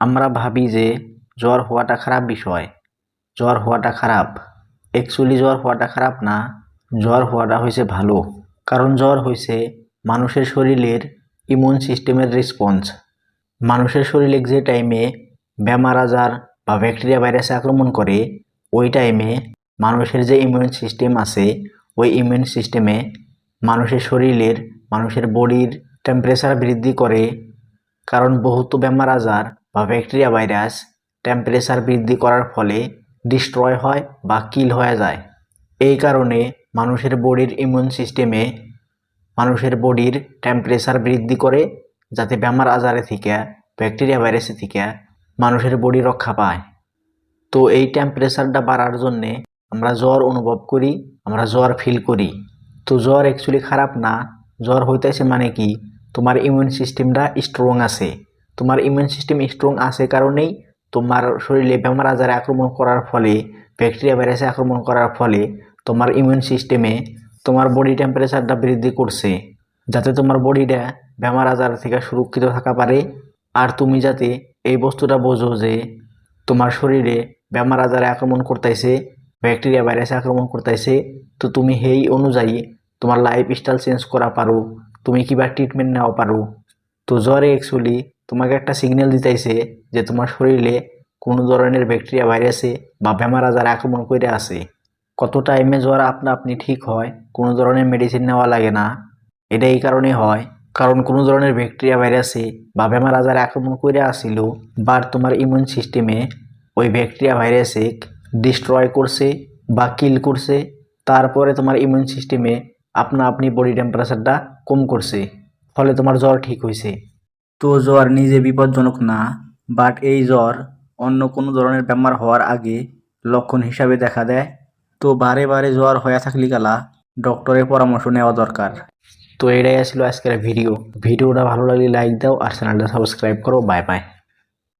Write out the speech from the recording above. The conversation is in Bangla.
আমরা ভাবি যে জ্বর হওয়াটা খারাপ বিষয়। জ্বর হওয়াটা খারাপ। অ্যাকচুয়ালি জ্বর হওয়াটা খারাপ না। জ্বর হওয়াটা হয়েছে ভালো। কারণ জ্বর হয়েছে মানুষের শরীরের ইমিউন সিস্টেমের রেসপন্স মানুষের শরীরে যে টাইমে বেমার আজার বা ব্যাকটেরিয়া ভাইরাসে আক্রমণ করে, ওই টাইমে মানুষের যে ইমিউন সিস্টেম আছে, ওই ইমিউন সিস্টেমে মানুষের শরীরের, মানুষের বডির টেম্পারেচার বৃদ্ধি করে। কারণ বহুত বেমার আজার বা ব্যাকটেরিয়া ভাইরাস টেম্পারেচার বৃদ্ধি করার ফলে ডিস্ট্রয় হয় বা কিল হয়ে যায়। এই কারণে মানুষের বডির ইমিউন সিস্টেমে মানুষের বডির টেম্পারেচার বৃদ্ধি করে, যাতে বেমার আজারে থেকে ব্যাকটেরিয়া ভাইরাসে থেকে মানুষের বডি রক্ষা পায়। তো এই টেম্পারেচারটা বাড়ার জন্যে আমরা জ্বর অনুভব করি, আমরা জ্বর ফিল করি। তো জ্বর অ্যাকচুয়ালি খারাপ না, জ্বর হইতেছে মানে কি? তোমার ইমিউন সিস্টেমটা স্ট্রং আছে। তোমার ইমিউন সিস্টেম স্ট্রং আছে কারণেই তোমার শরীরে বেমার আজারে আক্রমণ করার ফলে ব্যাকটেরিয়া ভাইরাসে আক্রমণ করার ফলে তোমার ইমিউন সিস্টেমে তোমার বডি টেম্পারেচারটা বৃদ্ধি করছে। যাতে তোমার বডিটা বেমার আজার থেকে সুরক্ষিত থাকা পারে আর তুমি যাতে এই বস্তুটা বোঝো যে তোমার শরীরে বেমার আজারে আক্রমণ করতেছে ব্যাকটেরিয়া ভাইরাসে আক্রমণ করতেছে, তো তুমি সেই অনুযায়ী তোমার লাইফ স্টাইল চেঞ্জ করা পারো। তুমি কিবা ট্রিটমেন্ট নেওয়া পারো তো জ্বরে অ্যাকচুয়ালি তোমাকে একটা সিগন্যাল দিতেছে যে তোমার শরীরে কোনো ধরনের ব্যাকটেরিয়া ভাইরাসে বা বেমার আজারে আক্রমণ করে আছে। কত টাইমে জ্বর আপনা আপনি ঠিক হয়, কোনো ধরনের মেডিসিন নেওয়া লাগে না। এটা এই কারণে হয় কারণ কোনো ধরনের ব্যাকটেরিয়া ভাইরাসে বা বেমার আজারে আক্রমণ করে আসিল বা তোমার ইমিউন সিস্টেমে ওই ব্যাকটেরিয়া ভাইরাসে ডিস্ট্রয় করছে বা কিল করছে তারপরে তোমার ইমিউন সিস্টেমে আপনা আপনি বডি টেম্পারেচারটা কম করছে, ফলে তোমার জ্বর ঠিক হয়েছে তো জ্বর নিজে বিপজ্জনক না বাট এই জ্বর অন্য কোনো ধরনের বেমার হওয়ার আগে লক্ষণ হিসাবে দেখা দেয়। তো বারে বারে জ্বর হয়ে থাকলে গালা ডক্টরের পরামর্শ নেওয়া দরকার। তো এটাই আসলে আজকের ভিডিও ভিডিওটা ভালো লাগলে লাইক দাও আর চ্যানেলটা সাবস্ক্রাইব করো। Bye bye